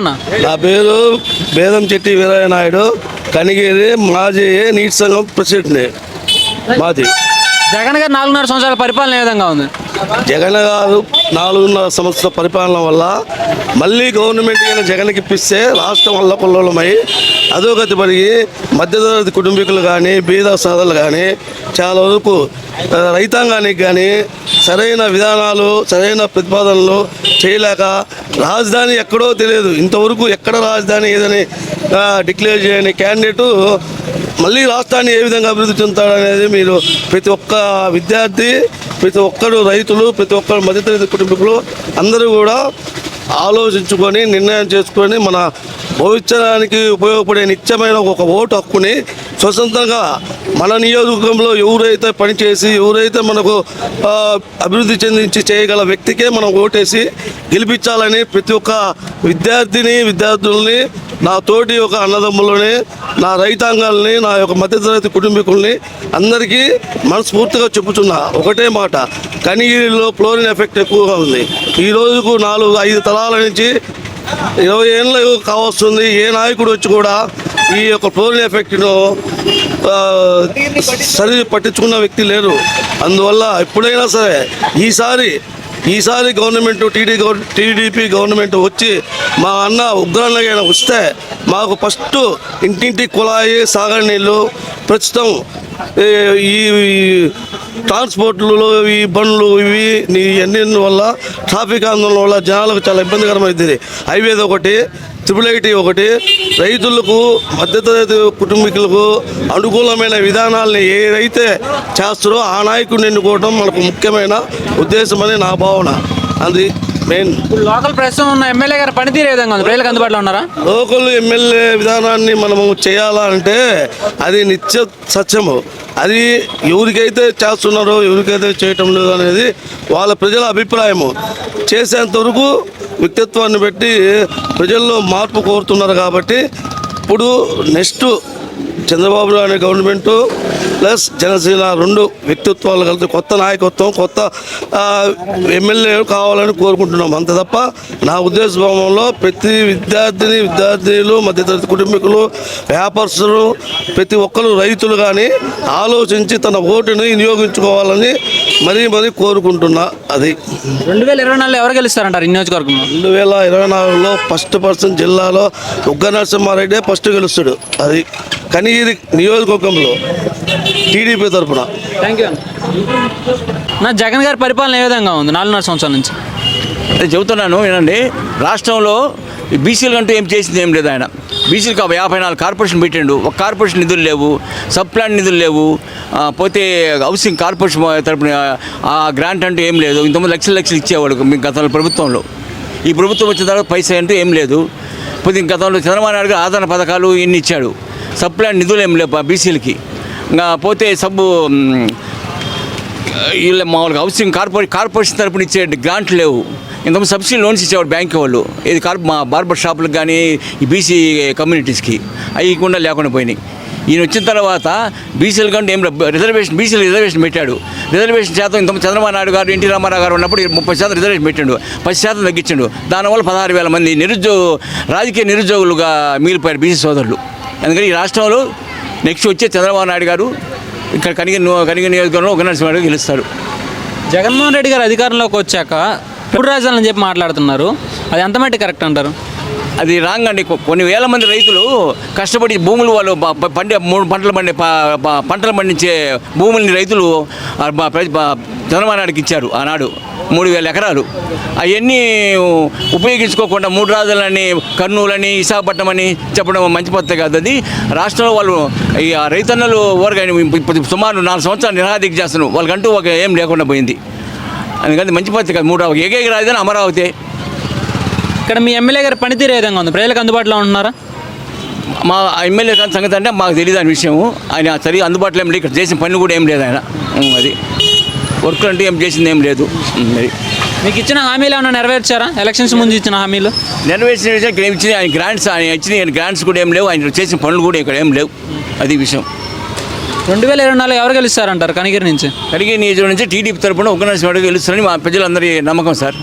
పేరన్నా నా పేరు బేదం చెట్టి వీరయ్య నాయుడు. కనిగిరి మాజీ నీటి సంఘం ప్రెసిడెంట్ని. మాది. జగన్ గారు నాలుగున్నర సంవత్సరాల పరిపాలన ఏ విధంగా ఉంది? జగన్ గారు నాలుగున్నర సంవత్సరాల పరిపాలన వల్ల మళ్ళీ గవర్నమెంట్ అయిన జగన్కి ఇప్పిస్తే రాష్ట్రం వల్ల కొల్లమై అధోగతి పెరిగి మధ్యతరగతి కుటుంబీకులు కానీ బీద సోదరులు కానీ చాలా వరకు రైతాంగానికి కానీ సరైన విధానాలు సరైన ప్రతిపాదనలు చేయలేక రాజధాని ఎక్కడో తెలియదు. ఇంతవరకు ఎక్కడ రాజధాని ఏదని డిక్లేర్ చేయని క్యాండిడేటు మళ్ళీ రాష్ట్రాన్ని ఏ విధంగా అభివృద్ధి చెందుతాడనేది మీరు ప్రతి ఒక్క విద్యార్థి ప్రతి ఒక్కరు రైతులు ప్రతి ఒక్కరు మధ్యతరగతి కుటుంబీకులు అందరూ కూడా ఆలోచించుకొని నిర్ణయం చేసుకొని మన భవిష్యత్తుకి ఉపయోగపడే నిత్యమైన ఒక ఓటు హక్కుని స్వతంత్రంగా మన నియోజకవర్గంలో ఎవరైతే పనిచేసి ఎవరైతే మనకు అభివృద్ధి చెందించి చేయగల వ్యక్తికే మనం ఓటేసి గెలిపించాలని ప్రతి ఒక్క విద్యార్థిని విద్యార్థుల్ని నా తోటి ఒక అన్నదమ్ములని నా రైతాంగాల్ని నా యొక్క మధ్యతరగతి కుటుంబీకుల్ని అందరికీ మనస్ఫూర్తిగా చెప్పుతున్నా ఒకటే మాట కనిగిరిలో ఫ్లోరిన్ ఎఫెక్ట్ ఎక్కువగా ఉంది. ఈ రోజుకు నాలుగు ఐదు తలాల నుంచి ఇరవై ఏళ్ళు కావస్తుంది. ఏ నాయకుడు వచ్చి కూడా ఈ యొక్క పోలియో ఎఫెక్ట్ను సరి పట్టించుకున్న వ్యక్తి లేరు. అందువల్ల ఎప్పుడైనా సరే ఈసారి ఈసారి గవర్నమెంట్ టీడీ గవర్ టీడీపీ గవర్నమెంట్ వచ్చి మా అన్న ఉగ్రాన్నగైనా వస్తే మాకు ఫస్ట్ ఇంటింటి కుళాయి సాగర్ నీళ్ళు ప్రస్తుతం ఈ ట్రాన్స్పోర్ట్లు ఈ బండ్లు ఇవి ఇవన్నీ వల్ల ట్రాఫిక్ ఆందోళన వల్ల జనాలకు చాలా ఇబ్బందికరమైంది. హైవేది ఒకటి ట్రిపుల్ ఐటీ ఒకటి రైతులకు మధ్యతరగతి కుటుంబీకులకు అనుకూలమైన విధానాల్ని ఏదైతే చేస్తారో ఆ నాయకుడిని ఎన్నుకోవడం మనకు ముఖ్యమైన ఉద్దేశమని నా భావన. అది మెయిన్. ఇప్పుడు లోకల్ ప్రస్తుతం ఉన్న ఎమ్మెల్యే గారి పనితీరు ఏ విధంగా ఉంది? ప్రజలకు అందుబాటులో ఉన్నారా? లోకల్ ఎమ్మెల్యే విధానాన్ని మనము చేయాలంటే అది నిత్య సత్యము. అది ఎవరికైతే చేస్తున్నారో ఎవరికైతే చేయటం లేదు అనేది వాళ్ళ ప్రజల అభిప్రాయము. చేసేంత వరకు వ్యక్తిత్వాన్ని బట్టి ప్రజల్లో మార్పు కోరుతున్నారు కాబట్టి ఇప్పుడు next Chandrababu Naidu government plus Janasena రెండు వ్యక్తిత్వాలు కలిసి కొత్త నాయకత్వం కొత్త ఎమ్మెల్యే కావాలని కోరుకుంటున్నాం. అంత తప్ప నా ఉద్దేశంలో ప్రతి విద్యార్థిని విద్యార్థినులు మధ్యతరగతి కుటుంబీకులు వ్యాపారస్తులు ప్రతి ఒక్కరు రైతులు కానీ ఆలోచించి తన ఓటుని వినియోగించుకోవాలని మరీ మరీ కోరుకుంటున్నా అది. రెండు వేల ఇరవై నాలుగులో ఎవరు గెలుస్తారంటారు ఈ నియోజకవర్గంలో? రెండు వేల ఇరవై నాలుగులో ఫస్ట్ పర్సన్ జిల్లాలో ఉగ్గ నరసింహారెడ్డి ఫస్ట్ గెలుస్తాడు. అది కనిగిరి నియోజకవర్గంలో టీడీపీ తరఫున థ్యాంక్ యూ నా జగన్ గారి పరిపాలన ఏ విధంగా ఉంది నాలుగున్నర సంవత్సరాల నుంచి? నేను చెబుతున్నాను వినండి. రాష్ట్రంలో బీసీలు అంటూ ఏం చేసింది ఏం లేదు ఆయన. బీసీలకు యాభై నాలుగు కార్పొరేషన్ పెట్టిండు. ఒక కార్పొరేషన్ నిధులు లేవు సబ్ ప్లాన్ నిధులు లేవు. పోతే హౌసింగ్ కార్పొరేషన్ తరపున ఆ గ్రాంట్ అంటూ ఏం లేదు. ఇంతమంది లక్షలు లక్షలు ఇచ్చేవాడు మీ గతంలో ప్రభుత్వంలో. ఈ ప్రభుత్వం వచ్చిన తర్వాత పైసా అంటూ ఏం లేదు. పోతే గతంలో చంద్రబాబు నాయుడు గారు ఆదరణ పథకాలు ఇన్ని ఇచ్చాడు. సబ్ ప్లాన్ నిధులు ఏం లేవు బీసీలకి. పోతే సబ్బు వీళ్ళ మామూలుగా హౌసింగ్ కార్పొరేట్ కార్పొరేషన్ తరపున ఇచ్చే గ్రాంట్లు లేవు. ఇంతకుముందు సబ్సిడీ లోన్స్ ఇచ్చేవాడు బ్యాంక్ వాళ్ళు. ఇది కార్ మా బార్బర్ షాపులకు కానీ ఈ బీసీ కమ్యూనిటీస్కి. అవి కూడా లేకుండా పోయినాయి. ఈయన వచ్చిన తర్వాత బీసీల కంటే ఏం రిజర్వేషన్ బీసీలు రిజర్వేషన్ పెట్టాడు. రిజర్వేషన్ శాతం ఇంత చంద్రబాబు నాయుడు గారు ఎన్టీ రామారావు గారు ఉన్నప్పుడు ముప్పై శాతం రిజర్వేషన్ పెట్టాడు. పది శాతం తగ్గించాడు. దానివల్ల పదహారు వేల మంది నిరుద్యోగ రాజకీయ నిరుద్యోగులుగా మిగిలిపోయారు బీసీ సోదరులు. అందుకని ఈ రాష్ట్రంలో నెక్స్ట్ వచ్చే చంద్రబాబు నాయుడు గారు ఇక్కడ కనిగి కనిగి నియోజకవర్గంలో ఒక నరసింహారావు గెలుస్తారు జగన్మోహన్ రెడ్డి గారు అధికారంలోకి వచ్చాక మూడు రాజధానులని చెప్పి మాట్లాడుతున్నారు. అది ఎంత మట్టి కరెక్ట్ అంటారు? అది రాంగ్ అండి. కొన్ని వేల మంది రైతులు కష్టపడి భూములు వాళ్ళు పండే మూడు పంటలు పండే పంటలు పండించే భూముల్ని రైతులు జనమానాడికి చంద్రబాబు నాయుడుకి ఇచ్చారు ఆనాడు. మూడు వేల ఎకరాలు. అవన్నీ ఉపయోగించుకోకుండా మూడు రాజులని కర్నూలని విశాఖపట్నం అని చెప్పడం మంచి పద్ధతి కాదు అది. రాష్ట్రంలో వాళ్ళు ఈ ఆ రైతన్నలు ఊరగాని సుమారు నాలుగు సంవత్సరాలు నిరాధిక చేస్తున్నారు. వాళ్ళకంటూ ఒక ఏం లేకుండా పోయింది. అందుకని మంచి పద్ధతి కాదు. మూడు ఏకైక రాజధాని అమరావతి. ఇక్కడ మీ ఎమ్మెల్యే గారి పనితీరు ఏ విధంగా ఉంది? ప్రజలకు అందుబాటులో ఉంటున్నారా మా ఎమ్మెల్యే గారి సంగతి అంటే మాకు తెలియదు అని విషయం ఆయన సరిగా అందుబాటులో ఏం లేదు. ఇక్కడ చేసిన పని కూడా ఏం లేదు ఆయన. అది. వర్క్ అంటే ఏం చేసింది ఏం లేదు. అది. మీకు ఇచ్చిన హామీలు ఏమైనా నెరవేర్చారా? ఎలక్షన్స్ ముందు ఇచ్చిన హామీలు? నెరవేర్చిన విషయం ఇక్కడ ఏమి ఇచ్చింది? ఆయన గ్రాంట్స్ ఆయన ఇచ్చిన గ్రాంట్స్ కూడా ఏం లేవు. ఆయన చేసిన పనులు కూడా ఇక్కడ ఏం లేవు. అది విషయం. రెండు వేల ఇరవై నాలుగు ఎవరు గెలుస్తారంటారు? కనిగిరి నుంచి. కలిగే నియోజకవర్గం నుంచి టీడీపీ తరపున ఉగ్రనరసింహ గెలుస్తారని మా ప్రజలందరి నమ్మకం సార్.